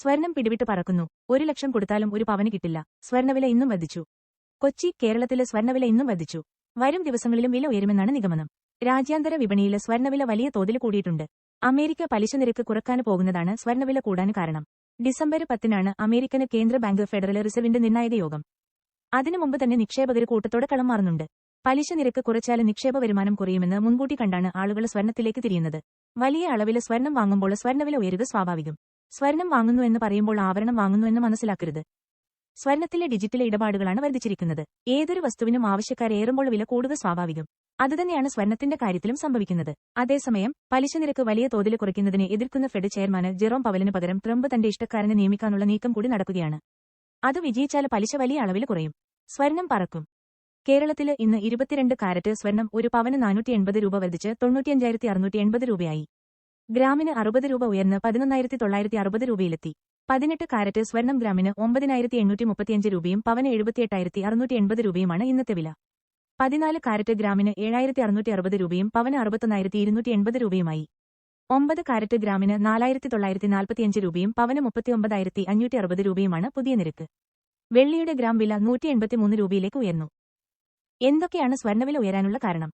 സ്വർണം പിടിവിട്ട് പറക്കുന്നു. ഒരു ലക്ഷം കൊടുത്താലും ഒരു പവന് കിട്ടില്ല. സ്വർണവില ഇന്നും വർദ്ധിച്ചു. കൊച്ചി കേരളത്തിലെ സ്വർണവില ഇന്നും വർദ്ധിച്ചു. വരും ദിവസങ്ങളിലും വില ഉയരുമെന്നാണ് നിഗമനം. രാജ്യാന്തര വിപണിയിലെ സ്വർണവില വലിയ തോതിൽ കൂടിയിട്ടുണ്ട്. അമേരിക്ക പലിശ നിരക്ക് കുറയ്ക്കാൻ പോകുന്നതാണ് സ്വർണവില കൂടാൻ കാരണം. ഡിസംബർ പത്തിനാണ് അമേരിക്കന് കേന്ദ്ര ബാങ്ക് ഫെഡറൽ റിസർവിന്റെ നിർണായക യോഗം. അതിനു മുമ്പ് തന്നെ നിക്ഷേപകർ കൂട്ടത്തോടെ കളം മാറുന്നുണ്ട്. പലിശ നിരക്ക് കുറച്ചാൽ നിക്ഷേപ വരുമാനം കുറയുമെന്ന് മുൻകൂട്ടി കണ്ടാണ് ആളുകൾ സ്വർണത്തിലേക്ക് തിരിയുന്നത്. വലിയ അളവിൽ സ്വർണം വാങ്ങുമ്പോൾ സ്വർണവില ഉയരുക സ്വാഭാവികം. സ്വർണം വാങ്ങുന്നു എന്ന് പറയുമ്പോൾ ആഭരണം വാങ്ങുന്നു എന്ന് മനസ്സിലാക്കരുത്. സ്വർണത്തിലെ ഡിജിറ്റൽ ഇടപാടുകളാണ് വർദ്ധിച്ചിരിക്കുന്നത്. ഏതൊരു വസ്തുവിനും ആവശ്യക്കാരേറുമ്പോൾ വില കൂടുക സ്വാഭാവികം. അതുതന്നെയാണ് സ്വർണത്തിന്റെ കാര്യത്തിലും സംഭവിക്കുന്നത്. അതേസമയം പലിശ നിരക്ക് വലിയ തോതിൽ കുറയ്ക്കുന്നതിനെ എതിർക്കുന്ന ഫെഡ് ചെയർമാന് ജെറോം പവലിന് പകരം ട്രംപ് തന്റെ ഇഷ്ടക്കാരനെ നിയമിക്കാനുള്ള നീക്കം കൂടി നടക്കുകയാണ്. അത് വിജയിച്ചാൽ പലിശ വലിയ അളവിൽ കുറയും. സ്വർണം പറക്കും. കേരളത്തിൽ ഇന്ന് ഇരുപത്തിരണ്ട് കാരറ്റ് സ്വർണം ഒരു പവന് നാനൂറ്റി എൺപത് രൂപ വർദ്ധിച്ച് തൊണ്ണൂറ്റിയഞ്ചായിരത്തി അറുന്നൂറ്റി എൺപത് രൂപയായി. ഗ്രാമിന് അറുപത് രൂപ ഉയർന്ന് പതിനൊന്നായിരത്തി തൊള്ളായിരത്തി അറുപത് രൂപയിലെത്തി. പതിനെട്ട് കാരറ്റ് സ്വർണം ഗ്രാമിന് ഒമ്പതിനായിരത്തി എണ്ണൂറ്റി മുപ്പത്തിയഞ്ച് രൂപയും പവന് എഴുപത്തിയെട്ടായിരത്തി അറുന്നൂറ്റി എൺപത് രൂപയുമാണ് ഇന്നത്തെ വില. പതിനാല് കാരറ്റ് ഗ്രാമിന് ഏഴായിരത്തി അറുന്നൂറ്റി അറുപത് രൂപയും പവന് അറുപത്തൊന്നായിരത്തി ഇരുന്നൂറ്റി എൺപത് രൂപയുമായി. ഒമ്പത് കാരറ്റ് ഗ്രാമിന് നാലായിരത്തി തൊള്ളായിരത്തി നാൽപ്പത്തിയഞ്ച് രൂപയും പവന് മുപ്പത്തിയൊമ്പതായിരത്തി അഞ്ഞൂറ്റി അറുപത് രൂപയുമാണ് പുതിയ നിരക്ക്. വെള്ളിയുടെ ഗ്രാം വില നൂറ്റി എൺപത്തിമൂന്ന് രൂപയിലേക്ക് ഉയർന്നു. എന്തൊക്കെയാണ് സ്വർണവില ഉയരാനുള്ള കാരണം?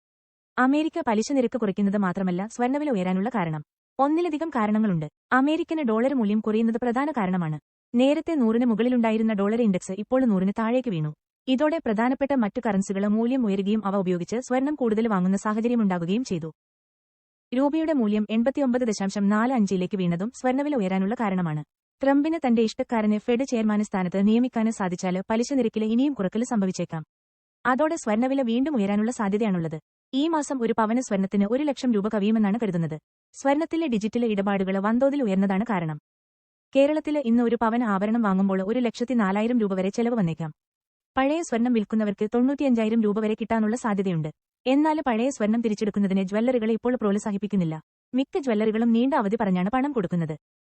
അമേരിക്ക പലിശ നിരക്ക് കുറയ്ക്കുന്നത് മാത്രമല്ല സ്വർണവില ഉയരാനുള്ള കാരണം. ഒന്നിലധികം കാരണങ്ങളുണ്ട്. അമേരിക്കന് ഡോളർ മൂല്യം കുറയുന്നത് പ്രധാന കാരണമാണ്. നേരത്തെ നൂറിന് മുകളിലുണ്ടായിരുന്ന ഡോളർ ഇൻഡെക്സ് ഇപ്പോൾ നൂറിന് താഴേക്ക് വീണു. ഇതോടെ പ്രധാനപ്പെട്ട മറ്റു കറൻസികളെ മൂല്യം ഉയരുകയും അവ ഉപയോഗിച്ച് സ്വർണം കൂടുതൽ വാങ്ങുന്ന സാഹചര്യമുണ്ടാകുകയും ചെയ്തു. രൂപയുടെ മൂല്യം എൺപത്തിയൊമ്പത് ദശാംശം നാല് അഞ്ചിലേക്ക് വീണതും സ്വർണവില ഉയരാനുള്ള കാരണമാണ്. ട്രംപിന് തന്റെ ഇഷ്ടക്കാരനെ ഫെഡ് ചെയർമാൻ സ്ഥാനത്ത് നിയമിക്കാനും സാധിച്ചാൽ പലിശ നിരക്കിൽ ഇനിയും കുറക്കൽ സംഭവിച്ചേക്കാം. അതോടെ സ്വർണവില വീണ്ടും ഉയരാനുള്ള സാധ്യതയാണുള്ളത്. ഈ മാസം ഒരു പവന സ്വർണത്തിന് ഒരു ലക്ഷം രൂപ കവിയുമെന്നാണ് കരുതുന്നത്. സ്വർണത്തിലെ ഡിജിറ്റൽ ഇടപാടുകൾ വൻതോതിൽ ഉയർന്നതാണ് കാരണം. കേരളത്തിൽ ഇന്ന് ഒരു പവന ആഭരണം വാങ്ങുമ്പോൾ ഒരു ലക്ഷത്തി നാലായിരം രൂപ വരെ ചെലവ് വന്നേക്കാം. പഴയ സ്വർണം വിൽക്കുന്നവർക്ക് തൊണ്ണൂറ്റിയഞ്ചായിരം രൂപ വരെ കിട്ടാനുള്ള സാധ്യതയുണ്ട്. എന്നാൽ പഴയ സ്വർണം തിരിച്ചെടുക്കുന്നതിന് ജ്വല്ലറികളെ ഇപ്പോൾ പ്രോത്സാഹിപ്പിക്കുന്നില്ല. മിക്ക ജ്വല്ലറികളും നീണ്ട അവധി പറഞ്ഞാണ് പണം കൊടുക്കുന്നത്.